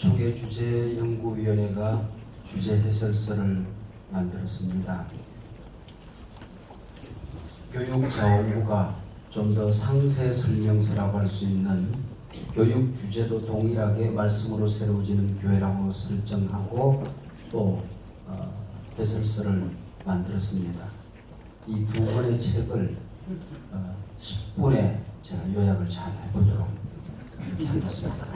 총회 주제 연구위원회가 주제 해설서를 만들었습니다. 교육자원부가 좀 더 상세 설명서라고 할 수 있는 교육 주제도 동일하게 말씀으로 새로워지는 교회라고 설정하고 또 어, 해설서를 만들었습니다. 이 두 권의 책을 어, 10분에 제가 요약을 잘 해보도록 하겠습니다.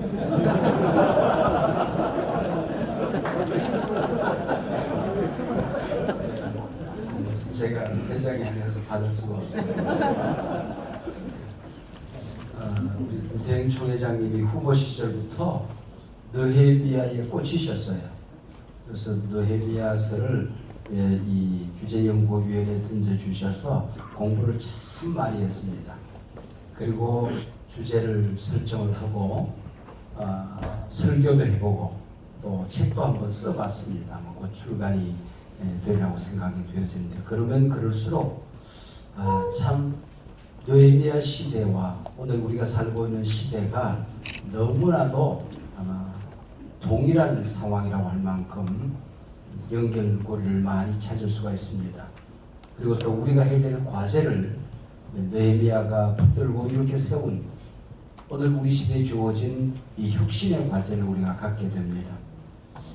제가 회장이 아니어서 받을 수가 없어요. 어, 우리 김태형 총회장님이 후보 시절부터 느헤미야에 꽂히셨어요. 그래서 느헤미야서를 예, 이 주제연구위원회에 던져주셔서 공부를 참 많이 했습니다. 그리고 주제를 설정을 하고 어, 설교도 해보고 또 책도 한번 써봤습니다. 뭐곧 출간이 예, 되리라고 생각이 되어지는데 그러면 그럴수록 아, 참 느헤미야 시대와 오늘 우리가 살고 있는 시대가 너무나도 아마 동일한 상황이라고 할 만큼 연결고리를 많이 찾을 수가 있습니다. 그리고 또 우리가 해야 될 과제를 느헤미야가 붙들고 이렇게 세운 오늘 우리 시대에 주어진 이 혁신의 과제를 우리가 갖게 됩니다.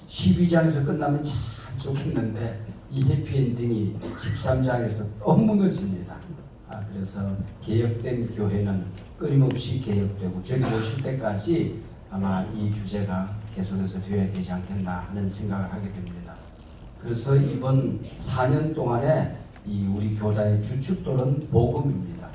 12장에서 끝나면 참 좋겠는데 이 해피엔딩이 13장에서 또 무너집니다. 아, 그래서 개혁된 교회는 끊임없이 개혁되고 저기 오실 때까지 아마 이 주제가 계속해서 되어야 되지 않겠나 하는 생각을 하게 됩니다. 그래서 이번 4년 동안에 이 우리 교단의 주축돌은 복음입니다.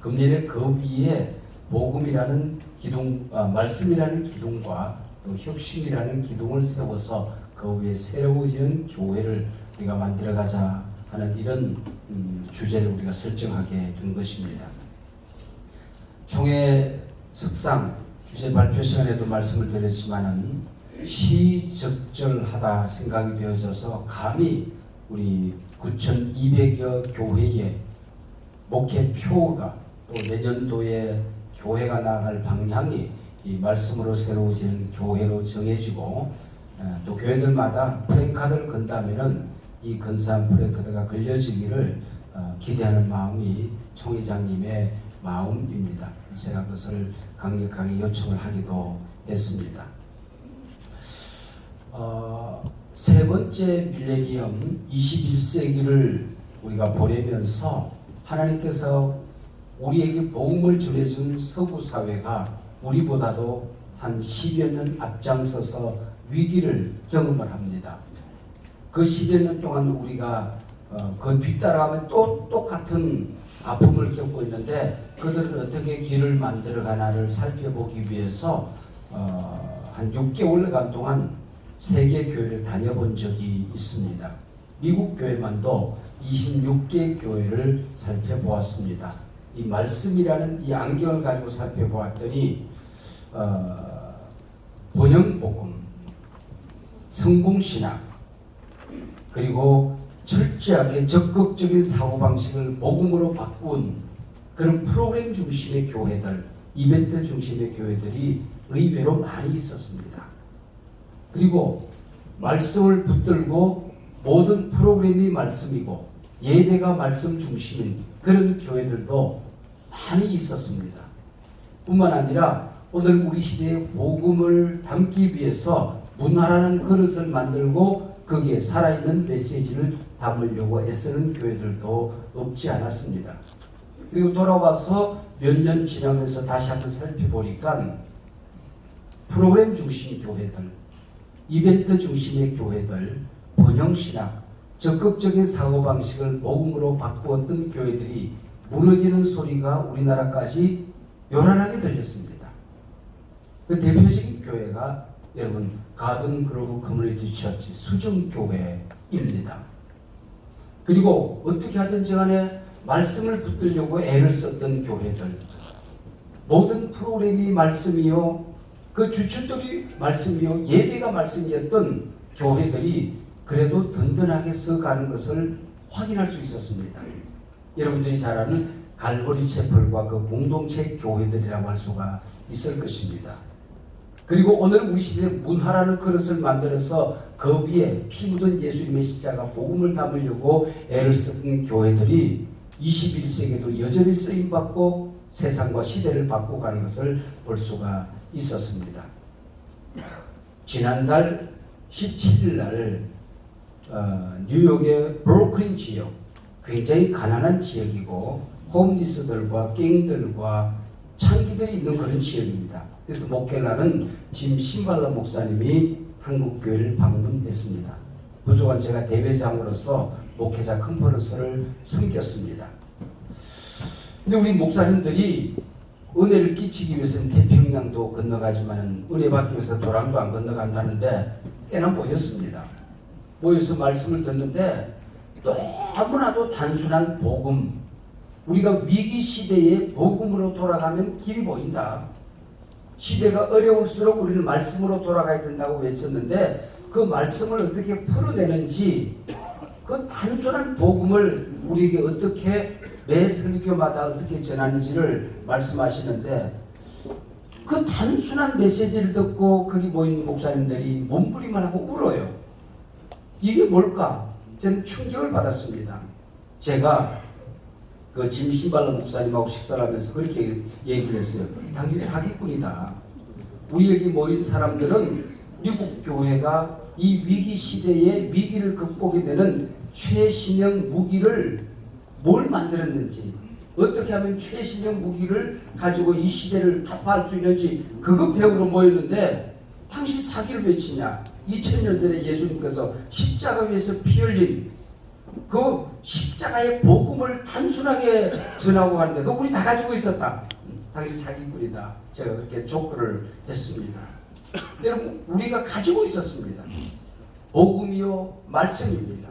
금년에 그 위에 복음이라는 기둥, 아, 말씀이라는 기둥과 또 혁신이라는 기둥을 세워서 그 위에 새로워지는 교회를 우리가 만들어가자 하는 이런 음, 주제를 우리가 설정하게 된 것입니다. 총회 석상 주제 발표 시간에도 말씀을 드렸지만은 시적절하다 생각이 되어져서 감히 우리 9,200여 교회의 목회표가 또 내년도에 교회가 나아갈 방향이 이 말씀으로 새로워지는 교회로 정해지고 어, 또 교회들마다 프랭카드를 건다면은 이 근사한 프랭카드가 걸려지기를 어, 기대하는 마음이 총회장님의 마음입니다. 제가 그것을 강력하게 요청을 하기도 했습니다. 어, 세 번째 밀레니엄 21세기를 우리가 보내면서 하나님께서 우리에게 복음을 전해준 서구 사회가 우리보다도 한 10여 년 앞장서서 위기를 경험을 합니다. 그 10여 년 동안 우리가 어, 그 뒤따라가면 또 똑같은 아픔을 겪고 있는데 그들은 어떻게 길을 만들어 가나를 살펴보기 위해서 어, 한 6개월간 동안 세계 교회를 다녀본 적이 있습니다. 미국 교회만도 26개 교회를 살펴보았습니다. 이 말씀이라는 이 안경을 가지고 살펴보았더니 어, 번영복음, 성공신학 그리고 철저하게 적극적인 사고방식을 복음으로 바꾼 그런 프로그램 중심의 교회들, 이벤트 중심의 교회들이 의외로 많이 있었습니다. 그리고 말씀을 붙들고 모든 프로그램이 말씀이고 예배가 말씀 중심인 그런 교회들도 많이 있었습니다. 뿐만 아니라 오늘 우리 시대의 복음을 담기 위해서 문화라는 그릇을 만들고 거기에 살아있는 메시지를 담으려고 애쓰는 교회들도 없지 않았습니다. 그리고 돌아와서 몇 년 지나면서 다시 한번 살펴보니까 프로그램 중심 교회들, 이벤트 중심의 교회들, 번영신학, 적극적인 사고방식을 복음으로 바꾸었던 교회들이 무너지는 소리가 우리나라까지 요란하게 들렸습니다. 그 대표적인 교회가 여러분 가든 그로브 커뮤니티 처치 수정교회입니다. 그리고 어떻게 하든지 간에 말씀을 붙들려고 애를 썼던 교회들 모든 프로그램이 말씀이요 그 주축들이 말씀이요 예배가 말씀이었던 교회들이 그래도 든든하게 써가는 것을 확인할 수 있었습니다. 여러분들이 잘 아는 갈보리 채플과 그 공동체 교회들이라고 할 수가 있을 것입니다. 그리고 오늘 우리 시대 문화라는 그릇을 만들어서 그 위에 피 묻은 예수님의 십자가 복음을 담으려고 애를 쓴 교회들이 21세기에도 여전히 쓰임 받고 세상과 시대를 바꾸고 가는 것을 볼 수가 있었습니다. 지난달 17일 날 어, 뉴욕의 브로클린 지역 굉장히 가난한 지역이고 홈리스들과 갱들과 창기들이 있는 그런 지역입니다. 그래서 목회라는 짐 신발라 목사님이 한국 교회를 방문했습니다. 부족한 제가 대회장으로서 목회자 컨퍼런스를 섬겼습니다. 근데 우리 목사님들이 은혜를 끼치기 위해서는 태평양도 건너가지만 은혜 받기 위해서 도랑도 안 건너간다는데 꽤나 모였습니다. 모여서 말씀을 듣는데 너무나도 단순한 복음 우리가 위기 시대에 복음으로 돌아가면 길이 보인다. 시대가 어려울수록 우리는 말씀으로 돌아가야 된다고 외쳤는데 그 말씀을 어떻게 풀어내는지 그 단순한 복음을 우리에게 어떻게 매 설교마다 어떻게 전하는지를 말씀하시는데 그 단순한 메시지를 듣고 거기 모인 목사님들이 몸부림을 하고 울어요. 이게 뭘까? 저는 충격을 받았습니다. 제가 그 짐시발라 목사님하고 식사를 하면서 그렇게 얘기를 했어요. 당신 사기꾼이다. 우리 여기 모인 사람들은 미국 교회가 이 위기 시대에 위기를 극복이 되는 최신형 무기를 뭘 만들었는지 어떻게 하면 최신형 무기를 가지고 이 시대를 타파할 수 있는지 그거 배우러 모였는데 당신 사기를 외치냐 2000년 전에 예수님께서 십자가 위에서 피 흘린 그 십자가의 복음을 단순하게 전하고 하는데 그 우리 다 가지고 있었다. 당신 사기꾼이다. 제가 그렇게 조크를 했습니다. 여러분 우리가 가지고 있었습니다. 복음이요 말씀입니다.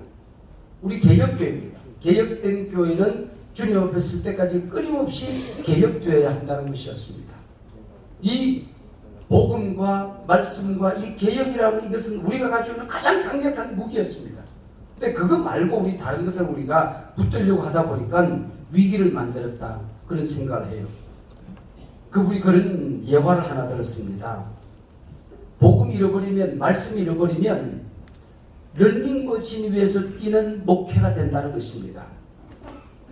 우리 개혁교회입니다. 개혁된 교회는 주님 앞에 쓸 때까지 끊임없이 개혁되어야 한다는 것이었습니다. 이 복음 과 말씀과 이 개혁이라는 이것은 우리가 가지고 있는 가장 강력한 무기였습니다. 근데 그거 말고 우리 다른 것을 우리가 붙들려고 하다 보니까 위기를 만들었다. 그런 생각을 해요. 그 우리 그런 예화를 하나 들었습니다. 복음 잃어버리면 말씀 잃어버리면 런닝머신 위에서 뛰는 목회가 된다는 것입니다.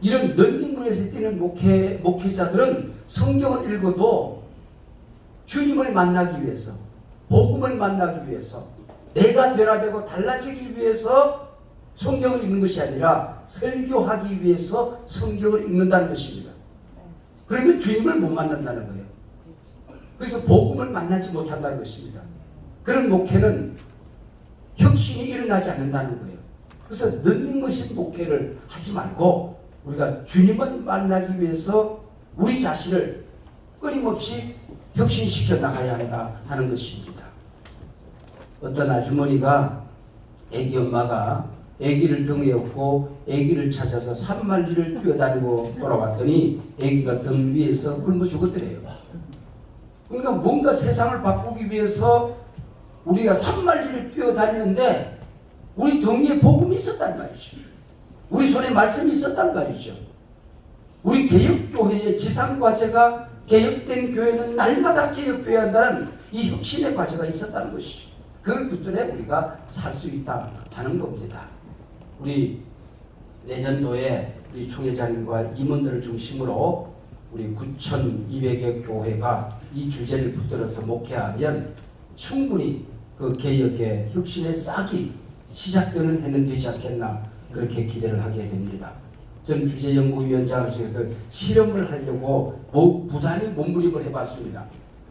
이런 런닝머신에서 뛰는 목회, 목회자들은 성경을 읽어도 주님을 만나기 위해서 복음을 만나기 위해서 내가 변화되고 달라지기 위해서 성경을 읽는 것이 아니라 설교하기 위해서 성경을 읽는다는 것입니다. 그러면 주님을 못 만난다는 거예요. 그래서 복음을 만나지 못한다는 것입니다. 그런 목회는 혁신이 일어나지 않는다는 거예요. 그래서 런닝머신 목회를 하지 말고 우리가 주님을 만나기 위해서 우리 자신을 끊임없이 혁신시켜 나가야 한다 하는 것입니다. 어떤 아주머니가 애기 엄마가 애기를 등에 업고 애기를 찾아서 산만리를 뛰어다니고 돌아왔더니 애기가 등 위에서 굶어 죽었더래요. 그러니까 뭔가 세상을 바꾸기 위해서 우리가 산만리를 뛰어다니는데 우리 등 위에 복음이 있었단 말이죠. 우리 손에 말씀이 있었단 말이죠. 우리 개혁교회의 지상과제가 개혁된 교회는 날마다 개혁되어야 한다는 이 혁신의 과제가 있었다는 것이죠. 그걸 붙들어 우리가 살 수 있다 하는 겁니다. 우리 내년도에 우리 총회장님과 임원들을 중심으로 우리 9,200여 교회가 이 주제를 붙들어서 목회하면 충분히 그 개혁의 혁신의 싹이 시작되는 해는 되지 않겠나 그렇게 기대를 하게 됩니다. 전 주제연구위원장을 통해서 실험을 하려고 뭐 부단히 몸부림을 해봤습니다.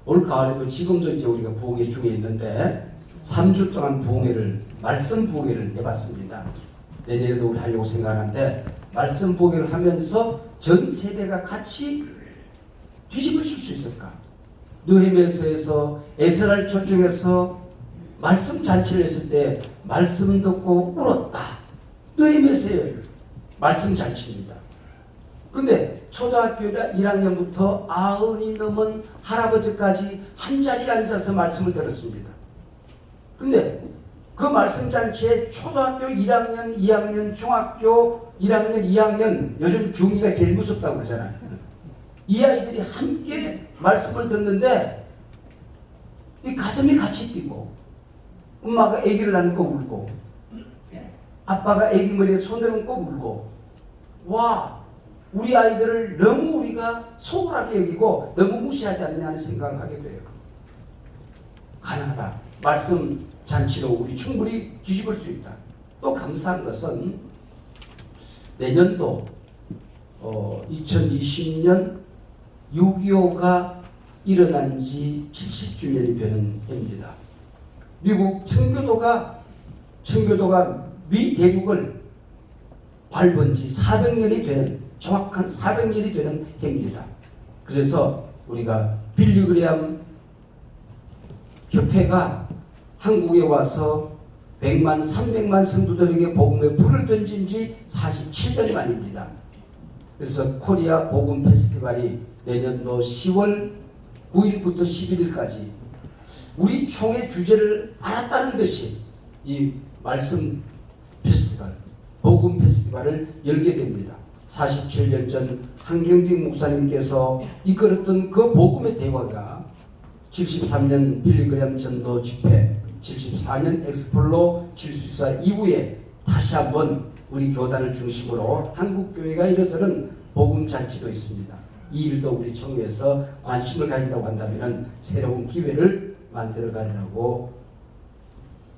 올 가을에도 지금도 이제 우리가 부흥회 중에 있는데 3주 동안 부흥회를 말씀 부흥회를 해봤습니다. 내년에도 우리 하려고 생각하는데 말씀 부흥회를 하면서 전 세대가 같이 뒤집어질 수 있을까? 느헤미야서에서 에스라를 초청해서 말씀 잔치를 했을 때 말씀 듣고 울었다. 느헤미야서예요. 말씀 잔치입니다. 근데 초등학교 1학년부터 아흔이 넘은 할아버지까지 한 자리에 앉아서 말씀을 들었습니다. 근데 그 말씀 잔치에 초등학교 1학년, 2학년, 중학교 1학년, 2학년 요즘 중2가 제일 무섭다고 그러잖아요. 이 아이들이 함께 말씀을 듣는데 이 가슴이 같이 뛰고 엄마가 아기를 안고 울고 아빠가 아기 머리에 손을 얹고 울고 와 우리 아이들을 너무 우리가 소홀하게 여기고 너무 무시하지 않느냐는 생각을 하게 돼요. 가능하다. 말씀 잔치로 우리 충분히 뒤집을 수 있다. 또 감사한 것은 내년도 어, 2020년 6.25가 일어난 지 70주년이 되는 해입니다. 미국 청교도가 청교도가 미 대륙을 밟은 지 400년이 되는 정확한 400년이 되는 해입니다. 그래서 우리가 빌리그레암 협회가 한국에 와서 100만, 300만 성도들에게 복음의 불을 던진 지 47년 만입니다. 그래서 코리아 복음 페스티벌이 내년도 10월 9일부터 11일까지 우리 총회 주제를 알았다는 듯이 이 말씀 복음 페스티벌을 열게 됩니다. 47년 전 한경직 목사님께서 이끌었던 그 복음의 대화가 73년 빌리그램 전도 집회, 74년 엑스플로 74 이후에 다시 한번 우리 교단을 중심으로 한국 교회가 일어서는 복음 잔치도 있습니다. 이 일도 우리 총회에서 관심을 가진다고 한다면 새로운 기회를 만들어 가려고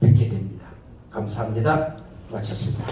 뵙게 됩니다. 감사합니다. 마쳤습니다.